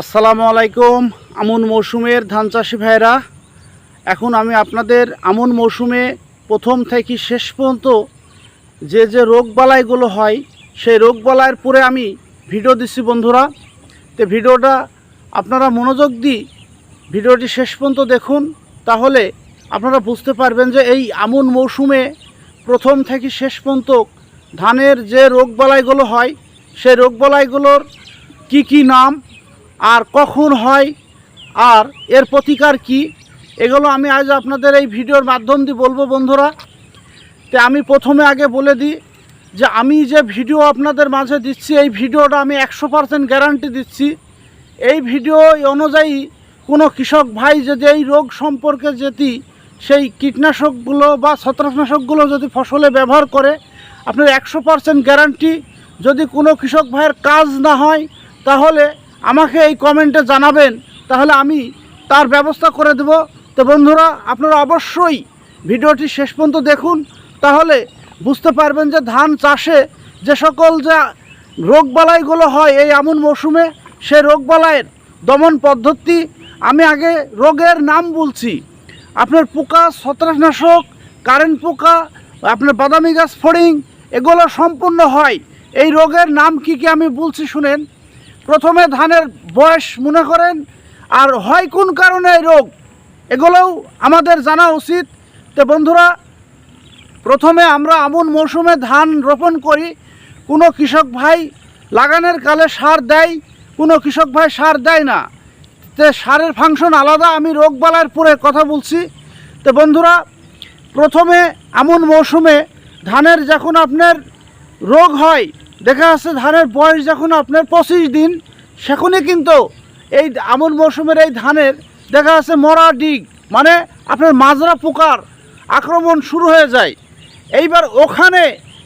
আসসালামু আলাইকুম, আমন মৌসুমের ধান চাষি ভাইরা এখন আমি আপনাদের আমন মৌসুমে প্রথম থেকে শেষ পর্যন্ত যে যে রোগবালাইগুলো হয়, সেই রোগবালাইয়ের পরে আমি ভিডিও দিচ্ছি বন্ধুরা। তো ভিডিওটা আপনারা মনোযোগ দিই ভিডিওটি শেষ পর্যন্ত দেখুন, তাহলে আপনারা বুঝতে পারবেন যে এই আমন মৌসুমে প্রথম থেকে শেষ পর্যন্ত ধানের যে রোগবালাইগুলো হয়, সেই রোগবালাইগুলোর কি কি নাম আর কখন হয়, আর এর প্রতিকার কি, এগুলো আমি আজ আপনাদের এই ভিডিওর মাধ্যম দিয়ে বলব বন্ধুরা। তো আমি প্রথমে আগে বলে দিই যে আমি যে ভিডিও আপনাদের মাঝে দিচ্ছি, এই ভিডিওটা আমি একশো পার্সেন্ট গ্যারান্টি দিচ্ছি। এই ভিডিও অনুযায়ী কোনো কৃষক ভাই যদি এই রোগ সম্পর্কে যদি সেই কীটনাশকগুলো বা ছত্রাকনাশকগুলো যদি ফসলে ব্যবহার করে, আপনার একশো পার্সেন্ট গ্যারান্টি। যদি কোনো কৃষক ভাইয়ের কাজ না হয়, তাহলে আমাকে এই কমেন্টে জানাবেন, তাহলে আমি তার ব্যবস্থা করে দেব। তো বন্ধুরা, আপনারা অবশ্যই ভিডিওটি শেষ পর্যন্ত দেখুন, তাহলে বুঝতে পারবেন যে ধান চাষে যে সকল যা রোগবালাইগুলো হয় এই এমন মৌসুমে সেই রোগবালাইয়ের দমন পদ্ধতি, আমি আগে রোগের নাম বলছি। আপনার পোকা, ছত্রাকনাশক, কারেন্ট পোকা, আপনার বাদামি গাছ ফড়িং, এগুলো সম্পূর্ণ হয়। এই রোগের নাম কি কি আমি বলছি শুনেন। প্রথমে ধানের বয়স মনে করেন, আর হয় কোন কারণে এই রোগ, এগুলোও আমাদের জানা উচিত। তো বন্ধুরা, প্রথমে আমরা আমন মৌসুমে ধান রোপণ করি। কোনো কৃষক ভাই লাগানের কালে সার দেয়, কোনো কৃষক ভাই সার দেয় না। তো সারের ফাংশন আলাদা, আমি রোগবালার পরে কথা বলছি। তো বন্ধুরা, প্রথমে আমন মৌসুমে ধানের যখন আপনার রোগ হয় দেখা যাচ্ছে ধানের বয়স যখন আপনার পঁচিশ দিন সেখানে কিন্তু এই আমন মৌসুমের এই ধানের দেখা যাচ্ছে মরা ডিগ মানে আপনার মাজরা পোকার আক্রমণ শুরু হয়ে যায়। এইবার ওখানে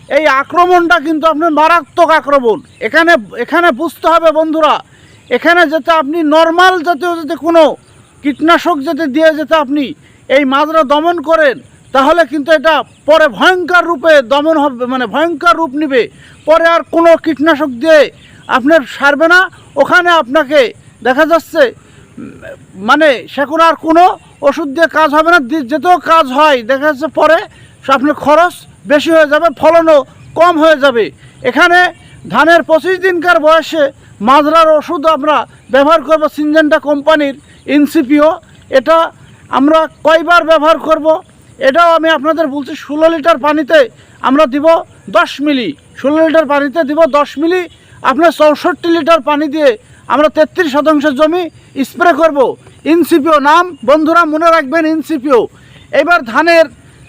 এই আক্রমণটা কিন্তু আপনার মারাত্মক আক্রমণ। এখানে এখানে বুঝতে হবে বন্ধুরা, এখানে যাতে আপনি নর্মাল জাতীয় যাতে কোনো কীটনাশক যাতে দিয়ে যেতে আপনি এই মাজরা দমন করেন তাহলে কিন্তু এটা পরে ভয়ঙ্কর রূপে দমন হবে মানে ভয়ঙ্কর রূপ নেবে। পরে আর কোনো কীটনাশক দিয়ে আপনার সারবে না। ওখানে আপনাকে দেখা যাচ্ছে মানে সেখানে আর কোনো ওষুধ দিয়ে কাজ হবে না। যেতেও কাজ হয়, দেখা যাচ্ছে পরে আপনার খরচ বেশি হয়ে যাবে, ফলনও কম হয়ে যাবে। এখানে ধানের পঁচিশ দিনকার বয়সে মাজরার ওষুধ আমরা ব্যবহার করব, সিনজেন্টা কোম্পানির ইনসিপিও এটা আমরা কয়বার ব্যবহার করব? এটাও আমি আপনাদের বলছি, ষোলো লিটার পানিতে আমরা দিব দশ মিলি। ষোলো লিটার পানিতে দিব দশ মিলি। আপনার চৌষট্টি লিটার পানি দিয়ে আমরা তেত্রিশ শতাংশ জমি স্প্রে করব। ইনসিপিও নাম, বন্ধুরা মনে রাখবেন ইনসিপিও এবার ধানের,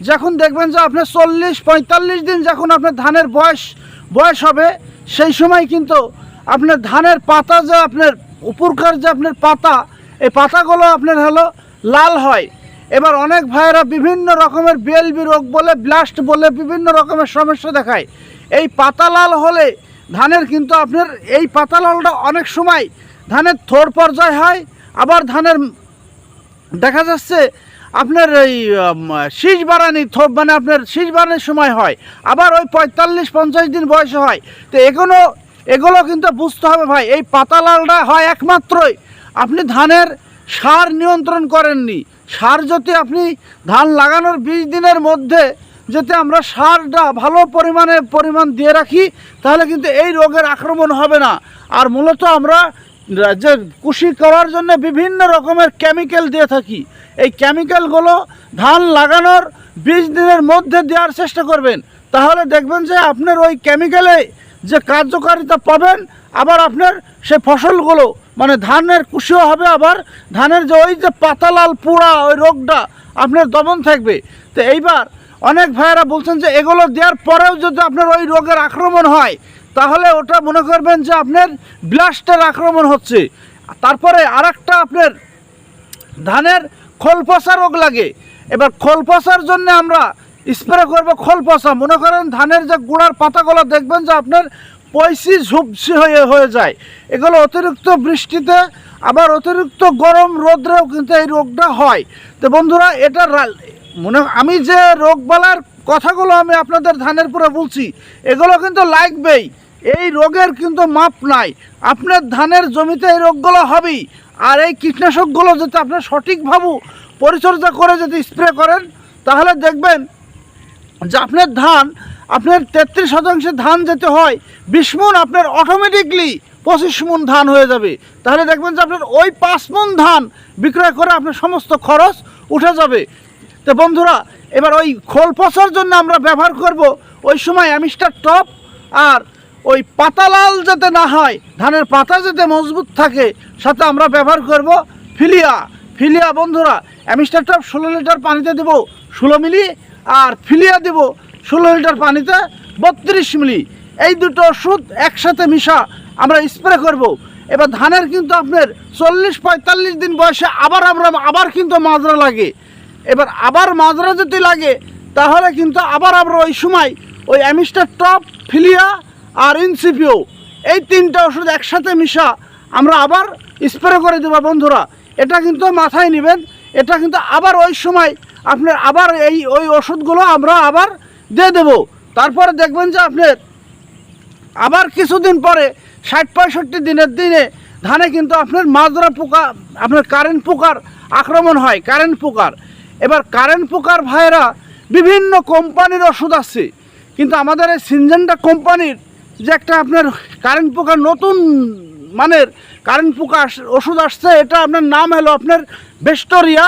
যখন দেখবেন যে আপনার চল্লিশ, পঁয়তাল্লিশ দিন যখন আপনার ধানের বয়স বয়স হবে, সেই সময় কিন্তু আপনার ধানের পাতা যে আপনার উপরকার যে আপনার পাতা, এই পাতাগুলো আপনার হলো লাল হয়। এবার অনেক ভাইয়েরা বিভিন্ন রকমের বিএলবি রোগ বলে ব্লাস্ট বলে, বিভিন্ন রকমের সমস্যা দেখায়। এই পাতা লাল হলে ধানের কিন্তু আপনার এই পাতা লালটা অনেক সময় ধানের থোর পর্যায় হয়, আবার ধানের দেখা যাচ্ছে আপনার এই শীষ বাড়ানি থোপ মানে আপনার শীষ বাড়ানির সময় হয়, আবার ওই পঁয়তাল্লিশ, পঞ্চাশ দিন বয়সে হয়। তো এগুলো এগুলো কিন্তু বুঝতে হবে ভাই, এই পাতা লালটা হয় একমাত্রই। আপনি ধানের সার নিয়ন্ত্রণ করেননি সার যদি আপনি ধান লাগানোর বিশ দিনের মধ্যে যদি আমরা সারটা ভালো পরিমাণে পরিমাণ দিয়ে রাখি, তাহলে কিন্তু এই রোগের আক্রমণ হবে না। আর মূলত আমরা যে কুশি করার জন্য বিভিন্ন রকমের কেমিক্যাল দিয়ে থাকি। এই কেমিক্যালগুলো ধান লাগানোর বিশ দিনের মধ্যে দেওয়ার চেষ্টা করবেন। তাহলে দেখবেন যে আপনার ওই কেমিক্যালে যে কার্যকারিতা পাবেন, আবার আপনার সে ফসলগুলো মানে ধানের কুশিও হবে আবার, ধানের যে ওই যে পাতালাল পোড়া, ওই রোগটা আপনার দমন থাকবে। তো এইবার অনেক ভাইয়েরা বলছেন যে এগুলো দেওয়ার পরেও যদি আপনার ওই রোগের আক্রমণ হয়, তাহলে ওটা মনে করবেন যে আপনার ব্লাস্টের আক্রমণ হচ্ছে। তারপরে আরেকটা আপনার ধানের খোল পচা রোগ লাগে। এবার খোল পচার জন্য আমরা স্প্রে করব খোল পচা মনে করেন ধানের যে গুঁড়ার পাতাগুলো দেখবেন যে আপনার পয়সি ঝুপসি হয়ে হয়ে যায়। এগুলো অতিরিক্ত বৃষ্টিতে, আবার অতিরিক্ত গরম রোদ্রেও কিন্তু এই রোগটা হয়। তো বন্ধুরা, এটা মনে আমি যে রোগবালার কথাগুলো আমি আপনাদের ধানের পরে বলছি, এগুলো কিন্তু লাগবেই। এই রোগের কিন্তু মাপ নাই। আপনার ধানের জমিতে এই রোগগুলো হবেই। আর এই কীটনাশকগুলো যদি আপনার সঠিকভাবে পরিচর্যা করে যদি স্প্রে করেন, তাহলে দেখবেন যে আপনার ধান আপনার তেত্রিশ শতাংশে ধান যেতে হয়, বিশ মন আপনার অটোমেটিকলি পঁচিশ মন ধান হয়ে যাবে। তাহলে দেখবেন যে আপনার ওই পাঁচ মন ধান বিক্রয় করে আপনার সমস্ত খরচ উঠে যাবে। তো বন্ধুরা, এবার ওই খোল পচার জন্য আমরা ব্যবহার করব ওই সময় অ্যামিস্টার টপ আর ওই পাতা লাল যাতে না হয়, ধানের পাতা যাতে মজবুত থাকে, সাথে আমরা ব্যবহার করব ফিলিয়া। ফিলিয়া বন্ধুরা, অ্যামিস্টার টপ ষোলো লিটার পানিতে দেবো ষোলো মিলি আর ফিলিয়া দেব ষোলো লিটার পানিতে বত্রিশ মিলি। এই দুটো ওষুধ একসাথে মিশা আমরা স্প্রে করব। এবার ধানের কিন্তু আপনার চল্লিশ, পঁয়তাল্লিশ দিন বয়সে আবার আমরা, আবার কিন্তু মাজরা লাগে। এবার আবার মাজরা যদি লাগে, তাহলে কিন্তু আবার আমরা ওই সময় ওই অ্যামিস্টার টপ, ফিলিয়া আর ইনসিপিও এই তিনটা ওষুধ একসাথে মিশা আমরা আবার স্প্রে করে দেবো বন্ধুরা। এটা কিন্তু মাথায় নেবেন, এটা কিন্তু আবার ওই সময় আপনার আবার এই, ওই ওষুধগুলো আমরা আবার দিয়ে দেবো। তারপরে দেখবেন যে আপনার আবার কিছুদিন পরে ষাট পঁয়ষট্টি দিনের দিনে ধানে কিন্তু আপনার মাজরা পোকা, আপনার কারেন্ট পোকার আক্রমণ হয় কারেন্ট পোকার। এবার কারেন্ট পোকার ভাইয়েরা বিভিন্ন কোম্পানির ওষুধ আছে। কিন্তু আমাদের এই সিনজেন্টা কোম্পানির যে একটা আপনার কারেন্ট পোকার নতুন মানের কারেন্ট পোকা ওষুধ আসছে, এটা আপনার নাম হলো আপনার বেস্টোরিয়া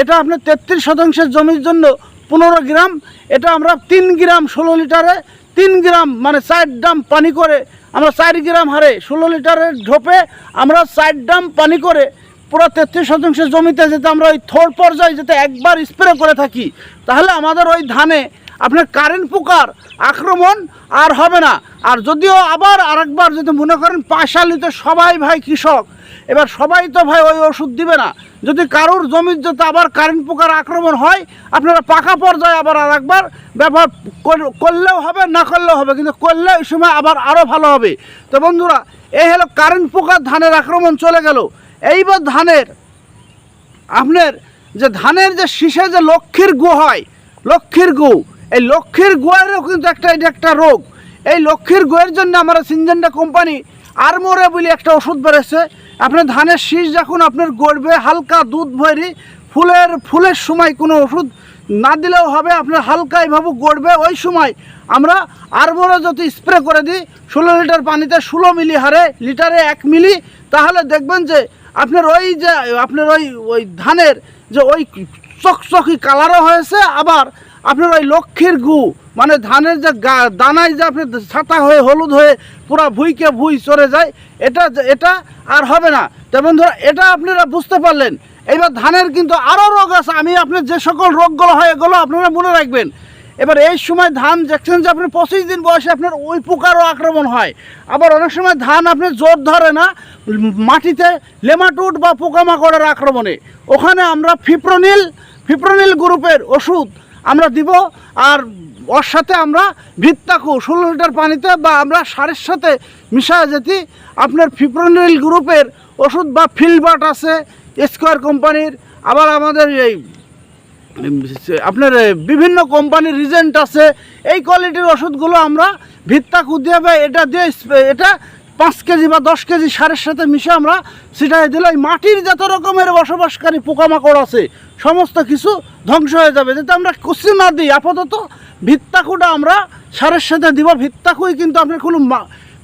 এটা আপনার তেত্রিশ শতাংশের জমির জন্য পনেরো গ্রাম, এটা আমরা তিন গ্রাম ষোলো লিটারে, তিন গ্রাম মানে চার ড্রাম পানি করে, আমরা চার গ্রাম হারে ষোলো লিটারের ঢোপে আমরা চার ড্রাম পানি করে পুরো তেত্রিশ শতাংশ জমিতে যেতে আমরা ওই থোর পর্যায়ে যেতে একবার স্প্রে করে থাকি, তাহলে আমাদের ওই ধানে আপনার কারেন্ট পোকার আক্রমণ আর হবে না। আর যদিও আবার আরেকবার যদি মনে করেন পাশালিতে সবাই ভাই কৃষক, এবার সবাই তো ভাই ওই ওষুধ দিবে না। যদি কারোর জমির যাতে আবার কারেন্ট পোকার আক্রমণ হয়, আপনারা পাকা পর্যায়ে আবার আর একবার ব্যবহার করলেও হবে, না করলেও হবে, কিন্তু করলে ওই সময় আবার আরও ভালো হবে। তো বন্ধুরা, এই হলো কারেন্ট পোকার ধানের আক্রমণ চলে গেল। এইবার ধানের, আপনার যে ধানের যে শীষে যে লক্ষ্মীর গু হয়, লক্ষ্মীর গু এই লক্ষ্মীর গুয়েরও কিন্তু একটা, এটা একটা রোগ। এই লক্ষ্মীর গুয়ের জন্য আমরা সিনজেন্ডা কোম্পানি আরমোরে বলে একটা ওষুধ বেরোচ্ছে আপনার ধানের শীষ যখন আপনার গড়বে, হালকা দুধ ভরি, ফুলের ফুলের সময় কোনো ওষুধ না দিলেও হবে, আপনার হালকা এইভাবে গড়বে, ওই সময় আমরা আরমোরে যদি স্প্রে করে দিই, ষোলো লিটার পানিতে ষোলো মিলি হারে, লিটারে এক মিলি, তাহলে দেখবেন যে আপনার ওই যে, আপনার ওই ওই ধানের যে ওই চকচকি কালারও হয়েছে, আবার আপনার ওই লক্ষ্মীর গু মানে ধানের যে দানায় যে আপনি ছাতা হয়ে, হলুদ হয়ে পুরো ভুইকে ভুই চড়ে যায়, এটা এটা আর হবে না। তো বন্ধুরা, এটা আপনারা বুঝতে পারলেন। এবার ধানের কিন্তু আরও রোগ আছে। আমি আপনার যে সকল রোগগুলো হয়, এগুলো আপনারা মনে রাখবেন। এবার এই সময় ধান দেখছেন যে আপনার পঁচিশ দিন বয়সে আপনার ওই পোকারও আক্রমণ হয়। আবার অনেক সময় ধান আপনি জোর ধরে না, মাটিতে লেমাটুট বা পোকামাকড়ের আক্রমণে। ওখানে আমরা ফিপ্রোনিল ফিপ্রোনিল গ্রুপের ওষুধ আমরা দিব, আর ওর সাথে আমরা ভিত্তাকু ষোলো লিটার পানিতে বা আমরা সারের সাথে মিশা যেতে। আপনার ফিপ্রোনিল গ্রুপের ওষুধ বা ফিলবাট আছে, স্কোয়ার কোম্পানির, আবার আমাদের এই আপনার বিভিন্ন কোম্পানির রিজেন্ট আছে। এই কোয়ালিটির ওষুধগুলো আমরা ভিত্তা কুদিয়ে বা এটা দিয়ে এটা পাঁচ কেজি বা দশ কেজি সারের সাথে মিশে আমরা সেটাই দিলে মাটির যত রকমের বসবাসকারী পোকামাকড় আছে সমস্ত কিছু ধ্বংস হয়ে যাবে। যাতে আমরা কুচি না দিই, আপাতত ভিত্তাকুটা আমরা সারের সাথে দিব। ভিত্তাকুই কিন্তু আপনার কোনো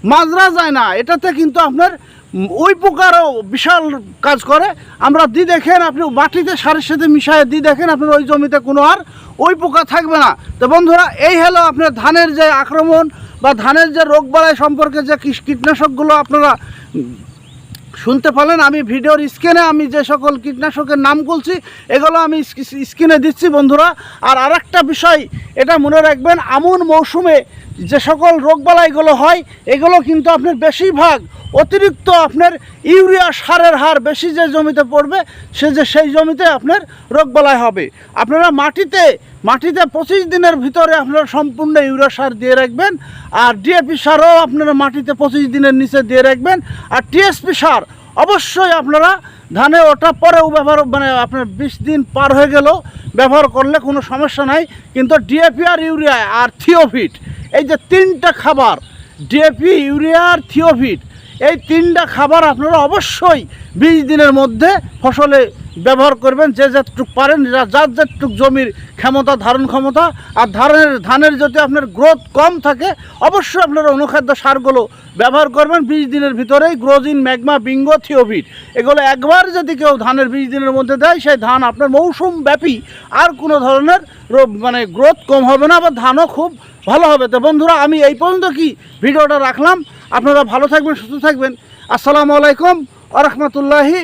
মাজরা যায় না। এটাতে কিন্তু আপনার ওই পোকারও বিশাল কাজ করে। আমরা দি দেখেন আপনি মাটিতে সারের সাথে মিশায় দি দেখেন আপনার ওই জমিতে কোনো আর ওই পোকা থাকবে না। তো বন্ধুরা, এই হলো আপনার ধানের যে আক্রমণ বা ধানের যে রোগবালাই সম্পর্কে যে কীট- কীটনাশকগুলো আপনারা শুনতে পারলেন, আমি ভিডিওর স্ক্রিনে আমি যে সকল কীটনাশকের নাম বলছি, এগুলো আমি স্ক্রিনে দিচ্ছি বন্ধুরা। আর আরেকটা বিষয়, এটা মনে রাখবেন আমন মৌসুমে যে সকল রোগবালাইগুলো হয়, এগুলো কিন্তু আপনার বেশিরভাগ অতিরিক্ত আপনার ইউরিয়া সারের হার বেশি যে জমিতে পড়বে, সে যে সেই জমিতে আপনার রোগবালাই হবে। আপনারা মাটিতে মাটিতে পঁচিশ দিনের ভিতরে আপনারা সম্পূর্ণ ইউরিয়া সার দিয়ে রাখবেন, আর ডিএপি সারও আপনারা মাটিতে পঁচিশ দিনের নিচে দিয়ে রাখবেন, আর টিএসপি সার অবশ্যই আপনারা ধানে ওটা পরেও ব্যবহার মানে আপনার বিশ দিন পার হয়ে গেলেও ব্যবহার করলে কোনো সমস্যা নাই, কিন্তু ডিএপি আর ইউরিয়া আর থিওফিট এই যে তিনটা খাবার ডিএপি ইউরিয়া আর থিওফিট এই তিনটা খাবার আপনারা অবশ্যই বিশ দিনের মধ্যে ফসলে ব্যবহার করবেন, যে যতটুক পারেন যার যতটুক জমির ক্ষমতা, ধারণ ক্ষমতা, আর ধানের ধানের যদি আপনার গ্রোথ কম থাকে, অবশ্যই আপনারা অনুখাদ্য সারগুলো ব্যবহার করবেন। বিশ দিনের ভিতরেই গ্রোজিন, ম্যাগমা, বিঙ্গো থিওফিট এগুলো একবার যদি কেউ ধানের বিশ দিনের মধ্যে দেয়, সেই ধান আপনার মৌসুম ব্যাপী আর কোনো ধরনের মানে গ্রোথ কম হবে না বা ধানও খুব ভালো হবে। তো বন্ধুরা, আমি এই পর্যন্ত কি ভিডিওটা রাখলাম। আপনারা ভালো থাকবেন, সুস্থ থাকবেন। আসসালামু আলাইকুম, আ রহমতুল্লাহি